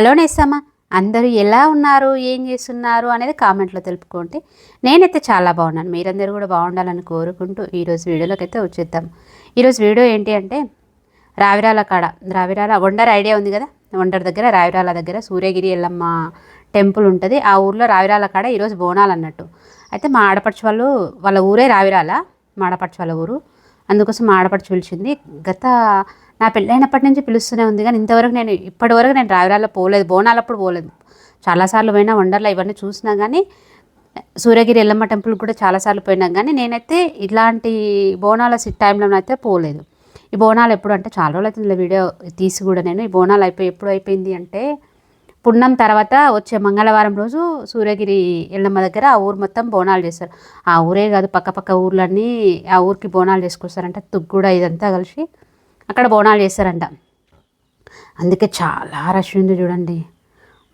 Hello నేస్తమ్మా అందరూ ఎలా ఉన్నారు? ఏం చేస్తున్నారు? అనేది కామెంట్లో తెలుపుకోండి. నేనైతే చాలా బాగున్నాను. మీరందరూ కూడా బాగుండాలని కోరుకుంటూ ఈరోజు వీడియోలోకి అయితే వచ్చేద్దాం. ఈరోజు వీడియో ఏంటి అంటే రావిరాల కాడ. రావిరాల వండర్ ఐడియా ఉంది కదా? వండర్ దగ్గర రావిరాల దగ్గర సూర్యగిరి ఎల్లమ్మ టెంపుల్ ఉంటుంది. ఆ ఊర్లో రావిరాల కాడ ఈరోజు బోనాలు అన్నట్టు. అయితే మా ఆడపడుచు వాళ్ళు వాళ్ళ ఊరే రావిరాల మా ఆడపడుచు వాళ్ళ ఊరు. అందుకోసం మా ఆడపడుచు పిలిచింది గత నా పెళ్ళైనప్పటి నుంచి పిలుస్తూనే ఉంది కానీ ఇంతవరకు నేను ఇప్పటివరకు నేను రావిరాల్లో పోలేదు బోనాలప్పుడు పోలేదు. చాలాసార్లు పోయినా వండర్లో ఇవన్నీ చూసినా కానీ సూర్యగిరి ఎల్లమ్మ టెంపుల్ కూడా చాలాసార్లు పోయినా కానీ నేనైతే ఇలాంటి బోనాల టైంలో అయితే పోలేదు. ఈ బోనాలు ఎప్పుడు అంటే చాలా రోజులు అవుతుంది వీడియో తీసి కూడా నేను ఈ బోనాలు అయిపోయి ఎప్పుడు అయిపోయింది అంటే పున్నం తర్వాత వచ్చే మంగళవారం రోజు సూర్యగిరి ఎల్లమ్మ దగ్గర ఆ ఊరు మొత్తం బోనాలు చేస్తారు. ఆ ఊరే కాదు పక్క పక్క ఊర్లన్నీ ఆ ఊరికి బోనాలు చేసుకొస్తారంటే తుగ్గుడ ఇదంతా కలిసి. అక్కడ బోనాలు చేస్తారంట అందుకే చాలా రష్ ఉంది చూడండి.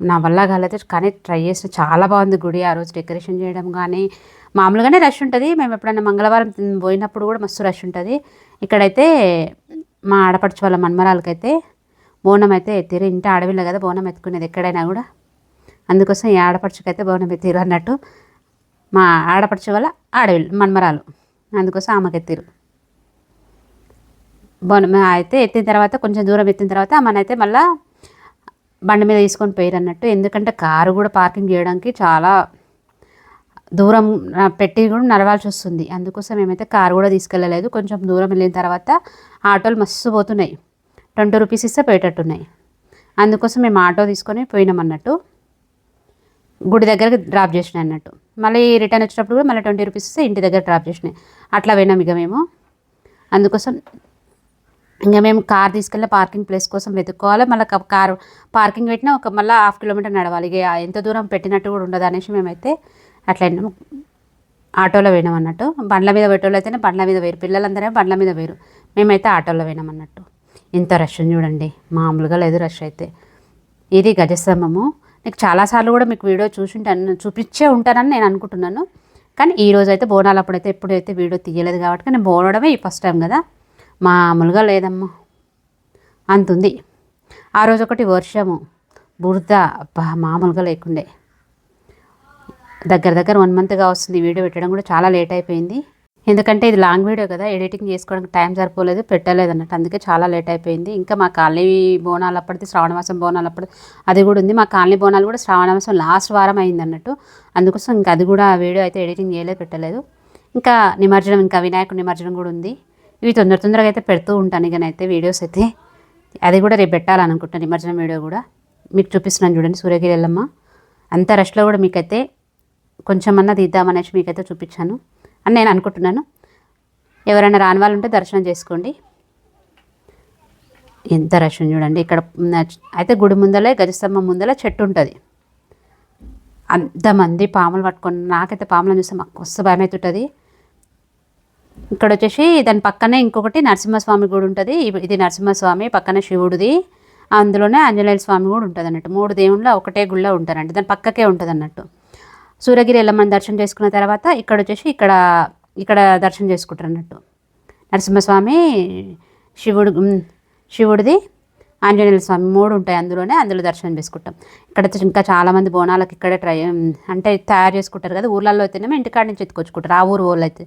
నా వల్ల కాలేదు కానీ ట్రై చేసిన చాలా బాగుంది గుడి ఆ రోజు డెకరేషన్ చేయడం కానీ. మామూలుగానే రష్ ఉంటుంది. మేము ఎప్పుడైనా మంగళవారం పోయినప్పుడు కూడా మస్తు రష్ ఉంటుంది. ఇక్కడైతే మా ఆడపడుచు వాళ్ళ మన్మరాలకైతే బోనం అయితే ఎత్తిరు ఇంటి అడవిలో కదా బోనం ఎత్తుకునేది ఎక్కడైనా కూడా. అందుకోసం ఈ ఆడపడుచుకైతే బోనం ఎత్తిరు అన్నట్టు మా ఆడపడుచు వాళ్ళ ఆడవి మన్మరాలు. అందుకోసం ఆమెకు ఎత్తిరు బోనం అయితే ఎత్తిన తర్వాత కొంచెం దూరం ఎత్తిన తర్వాత మనైతే మళ్ళీ బండి మీద తీసుకొని పోయారు అన్నట్టు. ఎందుకంటే కారు కూడా పార్కింగ్ చేయడానికి చాలా దూరం పెట్టి కూడా నడవాల్సి వస్తుంది. అందుకోసం మేమైతే కారు కూడా తీసుకెళ్ళలేదు. కొంచెం దూరం వెళ్ళిన తర్వాత ఆటోలు మస్తు పోతున్నాయి. ట్వంటీ రూపీస్ ఇస్తే పోయేటట్టున్నాయి. అందుకోసం మేము ఆటో తీసుకొని పోయినాం అన్నట్టు. గుడి దగ్గరకు డ్రాప్ చేసినాయి అన్నట్టు. మళ్ళీ రిటర్న్ వచ్చేటప్పుడు కూడా మళ్ళీ ట్వంటీ రూపీస్ ఇస్తే ఇంటి దగ్గర డ్రాప్ చేసినాయి. అట్లా పోయినాం ఇక మేము. అందుకోసం ఇంకా మేము కార్ తీసుకెళ్ళి పార్కింగ్ ప్లేస్ కోసం వెతుక్కోవాలి. మళ్ళీ కార్ పార్కింగ్ పెట్టినా ఒక మళ్ళీ హాఫ్ కిలోమీటర్ నడవాలి. ఇక ఎంత దూరం పెట్టినట్టు కూడా ఉండదు అనేసి మేమైతే అట్లా వెళ్ళాము ఆటోలో పోయినాం అన్నట్టు. బండ్ల మీద పెట్టోళ్ళు అయితేనే బండ్ల మీద వేరు పిల్లలందరూ బండ్ల మీద వేరు మేమైతే ఆటోలో పోయినాం అన్నట్టు. ఇంత రష్ ఉంది చూడండి. మామూలుగా లేదు రష్ అయితే. ఇది గజస్తంభము. నీకు చాలాసార్లు కూడా మీకు వీడియో చూసింటాను చూపించే ఉంటానని నేను అనుకుంటున్నాను. కానీ ఈ రోజు అయితే బోనాలు అప్పుడైతే ఎప్పుడైతే వీడియో తీయలేదు కాబట్టి నేను బోనడమే ఈ ఫస్ట్ టైం కదా. మామూలుగా లేదమ్మా. అంతుంది. ఆ రోజు ఒకటి వర్షము. బురద మామూలుగా లేకుండే. దగ్గర దగ్గర వన్ మంత్గా వస్తుంది వీడియో పెట్టడం కూడా చాలా లేట్ అయిపోయింది. ఎందుకంటే ఇది లాంగ్ వీడియో కదా ఎడిటింగ్ చేసుకోవడానికి టైం సరిపోలేదు పెట్టలేదు అన్నట్టు. అందుకే చాలా లేట్ అయిపోయింది. ఇంకా మా కాలనీ బోనాలు అప్పటిది శ్రావణమాసం బోనాలు అప్పటి అది కూడా ఉంది. మా కాలనీ బోనాలు కూడా శ్రావణమాసం లాస్ట్ వారం అయింది అన్నట్టు. అందుకోసం ఇంకా అది కూడా వీడియో అయితే ఎడిటింగ్ చేయలేదు పెట్టలేదు. ఇంకా నిమజ్జనం ఇంకా వినాయకుడి నిమజ్జనం కూడా ఉంది. ఇవి తొందర తొందరగా అయితే పెడుతూ ఉంటాను. ఇక అయితే వీడియోస్ అయితే అది కూడా రేపు పెట్టాలనుకుంటున్నాను. నిమజ్జనం వీడియో కూడా మీకు చూపిస్తున్నాను చూడండి. సూర్యగిరి అంత రష్లో కూడా మీకైతే కొంచెం అన్నా తీద్దామనేసి మీకైతే చూపించాను అని నేను అనుకుంటున్నాను. ఎవరైనా రాని వాళ్ళు ఉంటే దర్శనం చేసుకోండి. ఎంత రష్ చూడండి. ఇక్కడ అయితే గుడి ముందలే గజస్తంభం ముందల చెట్టు ఉంటుంది. అంతమంది పాములు పట్టుకొని నాకైతే పాములను చూస్తే మాకు వస్తు భయం అవుతుంటుంది ఇక్కడ వచ్చేసి దాని పక్కనే ఇంకొకటి నరసింహస్వామి గుడి ఉంటుంది. ఇది నరసింహస్వామి పక్కన శివుడిది. అందులోనే ఆంజనేయ స్వామి కూడా ఉంటుంది అన్నట్టు. మూడు దేవుళ్ళు ఒకటే గుళ్ళో ఉంటారండి దాని పక్కకే ఉంటుంది అన్నట్టు. సూర్యగిరి ఎల్లమ్మని దర్శనం చేసుకున్న తర్వాత ఇక్కడ వచ్చేసి ఇక్కడ ఇక్కడ దర్శనం చేసుకుంటారు అన్నట్టు. నరసింహస్వామి శివుడు శివుడిది ఆంజనేయ స్వామి మూడు ఉంటాయి అందులోనే. అందులో దర్శనం చేసుకుంటాం. ఇక్కడ ఇంకా చాలామంది బోనాలకు ఇక్కడే ట్రై అంటే తయారు చేసుకుంటారు కదా. ఊర్లలో అయితేనేమో ఇంటికాడ నుంచి ఎత్తుకొచ్చుకుంటారు. ఆ ఊరు వాళ్ళు అయితే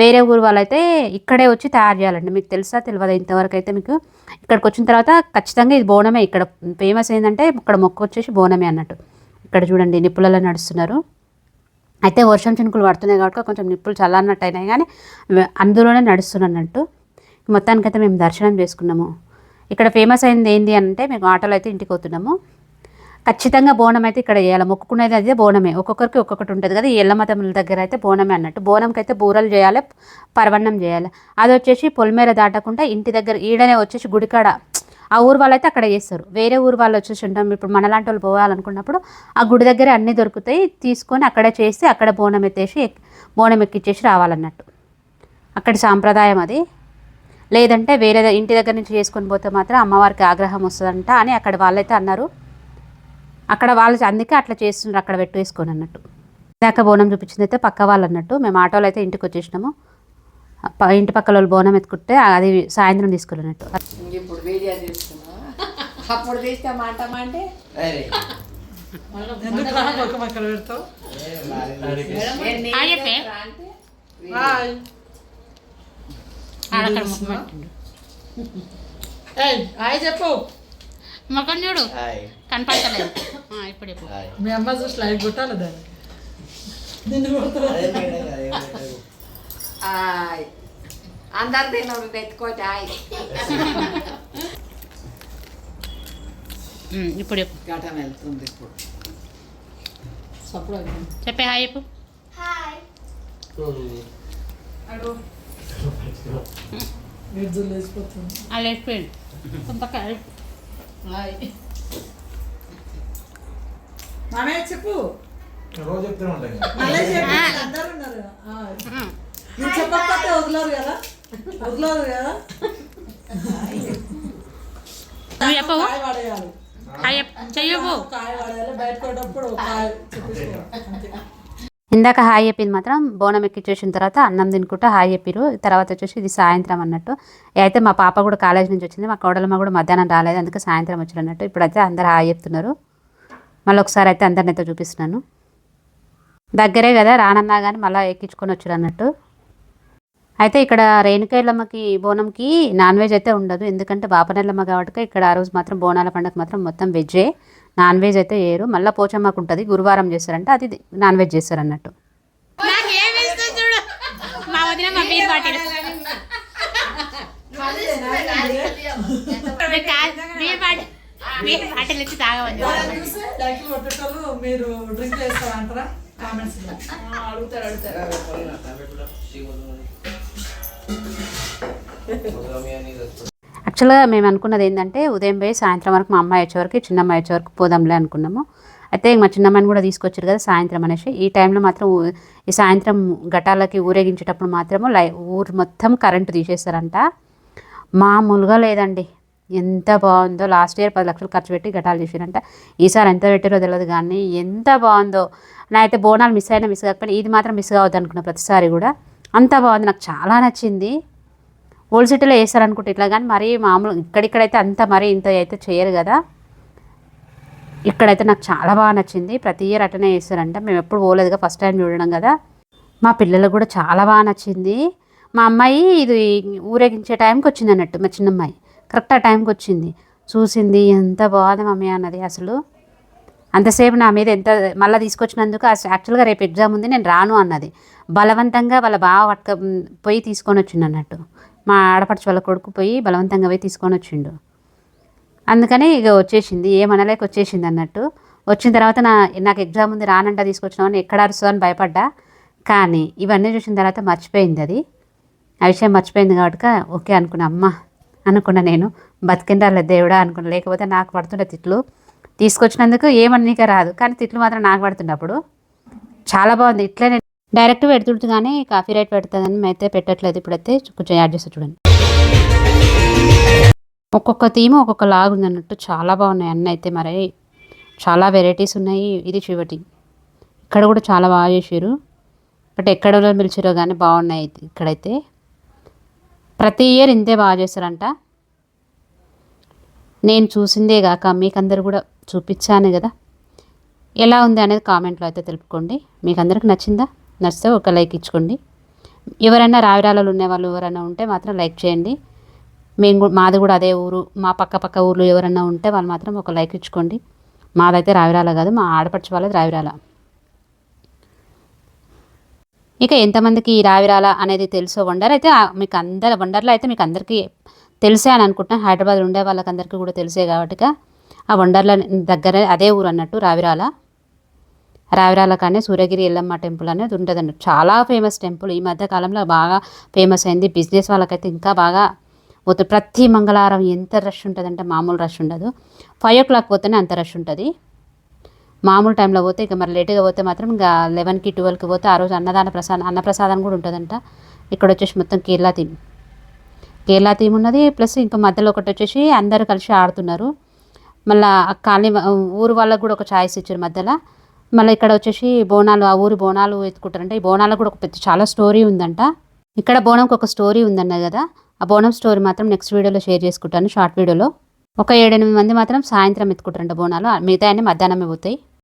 వేరే ఊరు వాళ్ళైతే ఇక్కడే వచ్చి తయారు చేయాలండి. మీకు తెలుసా తెలియదు? ఇంతవరకు అయితే మీకు ఇక్కడికి వచ్చిన తర్వాత ఖచ్చితంగా ఇది బోనమే. ఇక్కడ ఫేమస్ ఏంటంటే ఇక్కడ మొక్క వచ్చేసి బోనమే అన్నట్టు. ఇక్కడ చూడండి నిప్పులలో నడుస్తున్నారు. అయితే వర్షం చినుకులు పడుతున్నాయి కాబట్టి కొంచెం నిప్పులు చల్లన్నట్టు అయినాయి కానీ అందులోనే నడుస్తున్నట్టు మొత్తానికైతే మేము దర్శనం చేసుకున్నాము. ఇక్కడ ఫేమస్ అయింది ఏంటి అంటే మేము ఆటోలో అయితే ఇంటికి పోతున్నాము. ఖచ్చితంగా బోనం అయితే ఇక్కడ చేయాలి మొక్కుకునేది అదే బోనమే. ఒక్కొక్కరికి ఒక్కొక్కటి ఉంటుంది కదా. ఈ ఎల్లమ్మ తమ్ముల దగ్గర అయితే బోనమే అన్నట్టు. బోనంకి అయితే బూరలు చేయాలి పరవన్నం చేయాలి. అది వచ్చేసి పొలిమేర దాటకుండా ఇంటి దగ్గర ఈడనే వచ్చేసి గుడికాడ ఆ ఊరు వాళ్ళు అయితే అక్కడ చేస్తారు వేరే ఊరు వాళ్ళు వచ్చేసి ఉంటాం. ఇప్పుడు మనలాంటి వాళ్ళు పోవాలనుకున్నప్పుడు ఆ గుడి దగ్గర అన్నీ దొరుకుతాయి. తీసుకొని అక్కడే చేసి అక్కడ బోనం ఎత్తేసి బోనం ఎక్కిచ్చేసి రావాలన్నట్టు. అక్కడి సాంప్రదాయం అది. లేదంటే వేరే ఇంటి దగ్గర నుంచి చేసుకొని పోతే మాత్రం అమ్మవారికి ఆగ్రహం వస్తుందంట అని అక్కడ వాళ్ళైతే అన్నారు. అక్కడ వాళ్ళు అందుకే అట్లా చేస్తున్నారు అక్కడ పెట్టు వేసుకొని అన్నట్టు. ఇందాక బోనం చూపించింది అయితే పక్క వాళ్ళు అన్నట్టు. మేము ఆటోలో అయితే ఇంటికి వచ్చేసినాము. ఇంటి పక్కల వాళ్ళు బోనం ఎత్తుకుంటే అది సాయంత్రం తీసుకెళ్ళినట్టు. ఇప్పుడు వీడియో చూస్తున్నా అప్పుడు తీస్తే మాట అంటే చెప్పే. ముఖం చూడు. హాయ్. కనపడతలేదు. ఇప్పుడు మీ అమ్మ చూసి లైక్ కొట్టాలి దాన్ని? అందరు తినరు ఉమ్, ఇప్పుడు చెప్పు. ఘటన వెళ్తుంది ఇప్పుడు. చెప్పే హాయ్ నిర్జులు లేచిపోతుంది. అలా వేసిపోయింది కొంత హాయ్. మామయ్య చెప్పు. రోజు చెప్తూనే ఉంటాయి మళ్ళీ చెప్పు. అందరు ఉన్నారు హాయ్ నువ్వు చెప్పకపోతే వదలరు కదా? వదలరు కదా? నువ్వు చెప్పవు? కాయ పడేయాలి హాయ్ చెప్పు చెయ్యవు. కాయ పడేయాలి బయటకు పోయేటప్పుడు కాయ చెప్పేసుకో. అంతే. ఇందాక హాయ్ చెప్పింది మాత్రం బోనం ఎక్కిచ్చేసిన తర్వాత అన్నం తినుకుంటూ హాయ్ చెప్పిరు. తర్వాత వచ్చేసి ఇది సాయంత్రం అన్నట్టు. అయితే మా పాప కూడా కాలేజ్ నుంచి వచ్చింది. మా కోడలమ్మ కూడా మధ్యాహ్నం రాలేదు. అందుకే సాయంత్రం వచ్చిన అన్నట్టు. ఇప్పుడైతే అందరు హాయ్ చెప్తున్నారు. మళ్ళీ ఒకసారి అయితే అందరిని అయితే చూపిస్తున్నాను. దగ్గరే కదా రానన్నా కానీ మళ్ళీ ఎక్కించుకొని వచ్చారు అన్నట్టు. అయితే ఇక్కడ రేణుకాయలమ్మకి బోనంకి నాన్ వెజ్ అయితే ఉండదు. ఎందుకంటే బాపనెల్లమ్మ కాబట్టి ఇక్కడ ఆ రోజు మాత్రం బోనాల పండుగ మాత్రం మొత్తం వెజ్జే. నాన్ వెజ్ అయితే వేయరు మళ్ళీ పోచమ్మకు ఉంటుంది. గురువారం చేస్తారంటే. అది నాన్ వెజ్ చేస్తారు అన్నట్టు. మా బాటిల్ ఇచ్చి మీరు డ్రింక్ చేస్తారంటారా? కామెంట్స్ అడుగుతారు అడుగుతారు. యాక్చువల్గా మేము అనుకున్నది ఏంటంటే ఉదయం పోయి సాయంత్రం వరకు మా అమ్మాయి వచ్చే వరకు చిన్న అమ్మాయి వచ్చే వరకు పోదాంలే అనుకున్నాము. అయితే మా చిన్నమ్మాయిని కూడా తీసుకొచ్చారు కదా సాయంత్రం అనేసి. ఈ టైంలో మాత్రం ఊ- ఈ సాయంత్రం ఘటాలకి ఊరేగించేటప్పుడు మాత్రము లై ఊరు మొత్తం కరెంటు తీసేస్తారంట. మామూలుగా లేదండి. ఎంత బాగుందో లాస్ట్ ఇయర్ పది లక్షలు ఖర్చు పెట్టి ఘటాలు చేసారంట. ఈసారి ఎంత పెట్టారో తెలియదు కానీ ఎంత బాగుందో. నా అయితే బోనాలు మిస్ అయినా మిస్ కాకపోయినా ఇది మాత్రం మిస్ కావద్దు అనుకున్నా ప్రతిసారి కూడా. అంత బాగుంది. నాకు చాలా నచ్చింది. ఓల్డ్ సిటీలో వేస్తారనుకుంటే ఇట్లా కానీ మరీ మామూలు ఇక్కడిక్కడైతే అంత మరీ ఇంత అయితే చేయరు కదా. ఇక్కడైతే నాకు చాలా బాగా నచ్చింది. ప్రతి ఇయర్ అటనే వేస్తారంట. మేము ఎప్పుడు పోలేదుగా ఫస్ట్ టైం చూడడం కదా. మా పిల్లలకు కూడా చాలా బాగా నచ్చింది. మా అమ్మాయి ఇది ఊరేగించే టైంకి వచ్చింది అన్నట్టు మా చిన్నమ్మాయి. కరెక్ట్ ఆ టైంకి వచ్చింది. చూసింది ఎంత బాగుంది మమ్మీ అన్నది అసలు. అంతసేపు నా మీద ఎంత మళ్ళీ తీసుకొచ్చినందుకు యాక్చువల్గా రేపు ఎగ్జామ్ ఉంది నేను రాను అన్నది. బలవంతంగా వాళ్ళ బావ పట్టుక పోయి తీసుకొని వచ్చిండు అన్నట్టు. మా ఆడపడుచు వాళ్ళ కొడుకు పోయి బలవంతంగా పోయి తీసుకొని వచ్చిండు. అందుకని ఇక వచ్చేసింది ఏమనలేక వచ్చేసింది అన్నట్టు. వచ్చిన తర్వాత నా నాకు ఎగ్జామ్ ఉంది రానంట తీసుకొచ్చినామని ఎక్కడ అరుస్తుందని భయపడ్డా. కానీ ఇవన్నీ చూసిన తర్వాత మర్చిపోయింది అది. ఆ విషయం మర్చిపోయింది కాబట్టి ఓకే అనుకున్నా. అమ్మ అనుకున్నా నేను బతికిండాలి దేవుడా అనుకున్నా. లేకపోతే నాకు పడుతుండే తిట్లు. తీసుకొచ్చినందుకు ఏమన్నీక రాదు. కానీ తిట్లు మాత్రం నాకు పడుతున్నప్పుడు చాలా బాగుంది. ఇట్లనే డైరెక్ట్ పెడుతుంటు కానీ కాఫీ రైట్ పెడుతుందని అయితే పెట్టట్లేదు ఇప్పుడైతే. కొంచెం యాడ్ చేస్తా చూడండి. ఒక్కొక్క థీమ్ ఒక్కొక్క లాగుంది ఉంది అన్నట్టు చాలా బాగున్నాయి అన్నీ అయితే మరి. చాలా వెరైటీస్ ఉన్నాయి. ఇది చివటి ఇక్కడ కూడా చాలా బాగా చేసారు బట్ ఎక్కడ పిలిచారో కానీ బాగున్నాయి ఇక్కడైతే. ప్రతి ఇయర్ ఇంతే బాగా చేస్తారంట. నేను చూసిందే కాక మీకు అందరు కూడా చూపించాను కదా. ఎలా ఉంది అనేది కామెంట్లో అయితే తెలుపుకోండి. మీకు అందరికి నచ్చిందా? నచ్చితే ఒక లైక్ ఇచ్చుకోండి. ఎవరైనా రావిరాలలో ఉన్న వాళ్ళు ఎవరైనా ఉంటే మాత్రం లైక్ చేయండి. మేము కూడా మాది కూడా అదే ఊరు మా పక్క పక్క ఊర్లు ఎవరైనా ఉంటే వాళ్ళు మాత్రం ఒక లైక్ ఇచ్చుకోండి. మాదైతే రావిరాల కాదు మా ఆడపడిచి వాళ్ళది రావిరాల. ఇక ఎంతమందికి ఈ రావిరాల అనేది తెలుసో వండర్ అయితే మీకు అందరు వండర్లో అయితే మీకు అందరికీ తెలిసే అని అనుకుంటున్నాను హైదరాబాద్ ఉండే వాళ్ళకందరికీ కూడా తెలిసే కాబట్టి ఆ వండర్ల దగ్గర అదే ఊరు అన్నట్టు రావిరాల రావిరాల కానీ సూర్యగిరి ఎల్లమ్మ టెంపుల్ అనేది ఉంటుంది అన్నట్టు చాలా ఫేమస్ టెంపుల్. ఈ మధ్య కాలంలో బాగా ఫేమస్ అయింది. బిజినెస్ వాళ్ళకైతే ఇంకా బాగా పోతుంది ప్రతి మంగళవారం ఎంత రష్ ఉంటుందంటే మామూలు రష్ ఉండదు. ఫైవ్ ఓ క్లాక్ పోతేనే అంత రష్ ఉంటుంది. మామూలు టైంలో పోతే ఇక మరి లేట్గా పోతే మాత్రం ఇంకా లెవెన్కి ట్వెల్వ్కి పోతే ఆ రోజు అన్నదాన ప్రసాదం అన్నప్రసాదం కూడా ఉంటుందంట. ఇక్కడ వచ్చేసి మొత్తం కేరళ థీమ్. కేరళ థీమ్ ఉన్నది ప్లస్ ఇంకా మధ్యలో ఒకటి వచ్చేసి అందరూ కలిసి ఆడుతున్నారు. మళ్ళీ కాలనీ ఊరు వాళ్ళకు కూడా ఒక ఛాయిస్ ఇచ్చారు మధ్యలో. మళ్ళీ ఇక్కడ వచ్చేసి బోనాలు ఆ ఊరి బోనాలు ఎత్తుకుంటారంటే. ఈ బోనాలకు కూడా ఒక పెద్ద చాలా స్టోరీ ఉందంట. ఇక్కడ బోనంకి ఒక స్టోరీ ఉందన్న కదా. ఆ బోనం స్టోరీ మాత్రం నెక్స్ట్ వీడియోలో షేర్ చేసుకుంటాను షార్ట్ వీడియోలో. ఒక ఏడెనిమిది మంది మాత్రం సాయంత్రం ఎత్తుకుంటారంట బోనాలు. మిగతా అన్నీ మధ్యాహ్నమే పోతాయి.